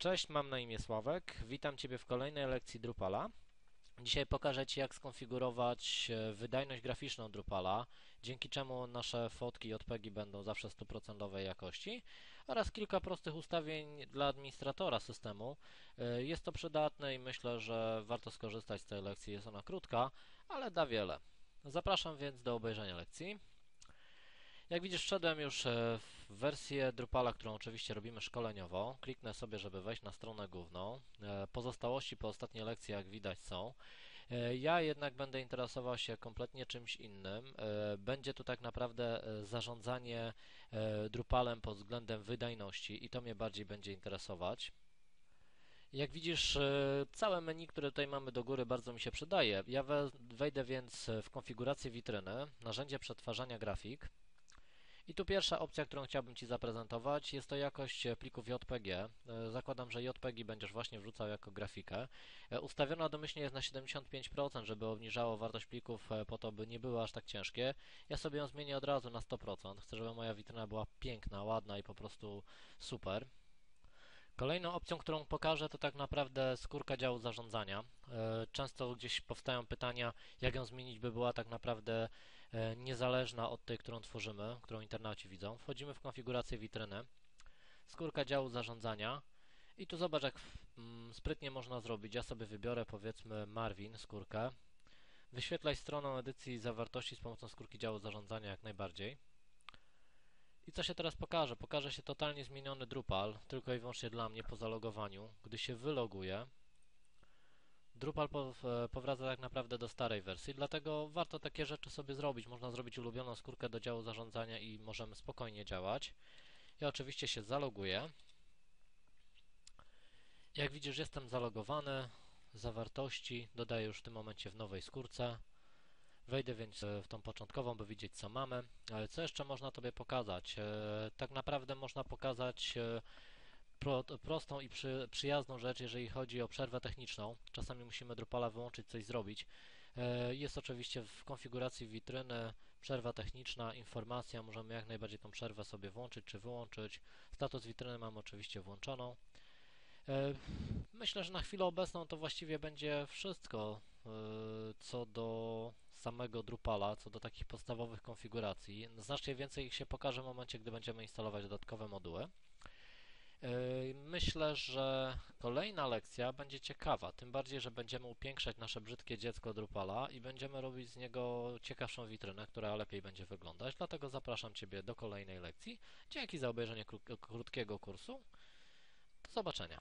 Cześć, mam na imię Sławek. Witam Ciebie w kolejnej lekcji Drupala. Dzisiaj pokażę Ci, jak skonfigurować e, wydajność graficzną Drupala, dzięki czemu nasze fotki i JPEGi będą zawsze 100% jakości oraz kilka prostych ustawień dla administratora systemu. E, Jest to przydatne i myślę, że warto skorzystać z tej lekcji. Jest ona krótka, ale da wiele. Zapraszam więc do obejrzenia lekcji. Jak widzisz, wszedłem już e, w wersję Drupala, którą oczywiście robimy szkoleniowo. Kliknę sobie, żeby wejść na stronę główną. E, Pozostałości po ostatniej lekcji, jak widać, są. E, Ja jednak będę interesował się kompletnie czymś innym. E, Będzie tu tak naprawdę zarządzanie Drupalem pod względem wydajności i to mnie bardziej będzie interesować. Jak widzisz, całe menu, które tutaj mamy do góry, bardzo mi się przydaje. Ja we- wejdę więc w konfigurację witryny, narzędzie przetwarzania grafik. I tu pierwsza opcja, którą chciałbym Ci zaprezentować, jest to jakość e, plików JPG. E, Zakładam, że JPG będziesz właśnie wrzucał jako grafikę. E, Ustawiona domyślnie jest na 75%, żeby obniżało wartość plików po to, by nie były aż tak ciężkie. Ja sobie ją zmienię od razu na 100%. Chcę, żeby moja witryna była piękna, ładna i po prostu super. Kolejną opcją, którą pokażę, to tak naprawdę skórka działu zarządzania. E, Często gdzieś powstają pytania, jak ją zmienić, by była tak naprawdę e, niezależna od tej, którą tworzymy, którą internauci widzą. Wchodzimy w konfigurację witryny, skórka działu zarządzania i tu zobacz, jak mm, sprytnie można zrobić. Ja sobie wybiorę powiedzmy Marvin, skórkę. Wyświetlaj stronę edycji zawartości z pomocą skórki działu zarządzania jak najbardziej. I co się teraz pokaże? Pokaże się totalnie zmieniony Drupal, tylko i wyłącznie dla mnie po zalogowaniu. Gdy się wyloguję, Drupal po, powraca tak naprawdę do starej wersji, dlatego warto takie rzeczy sobie zrobić. Można zrobić ulubioną skórkę do działu zarządzania i możemy spokojnie działać. Ja oczywiście się zaloguję. Jak widzisz, jestem zalogowany. Zawartości dodaję już w tym momencie w nowej skórce. Wejdę więc e, w tą początkową, by widzieć co mamy. Co jeszcze można Tobie pokazać? E, Tak naprawdę można pokazać e, pro, prostą i przy, przyjazną rzecz, jeżeli chodzi o przerwę techniczną. Czasami musimy Drupala wyłączyć, coś zrobić. Jest oczywiście w konfiguracji witryny przerwa techniczna, informacja, możemy jak najbardziej tą przerwę sobie włączyć czy wyłączyć. Status witryny mamy oczywiście włączoną. Myślę, że na chwilę obecną to właściwie będzie wszystko co do samego Drupala, co do takich podstawowych konfiguracji. Znacznie więcej ich się pokaże w momencie, gdy będziemy instalować dodatkowe moduły. Yy, Myślę, że kolejna lekcja będzie ciekawa, tym bardziej, że będziemy upiększać nasze brzydkie dziecko Drupala i będziemy robić z niego ciekawszą witrynę, która lepiej będzie wyglądać. Dlatego zapraszam Ciebie do kolejnej lekcji. Dzięki za obejrzenie kró- krótkiego kursu. Do zobaczenia.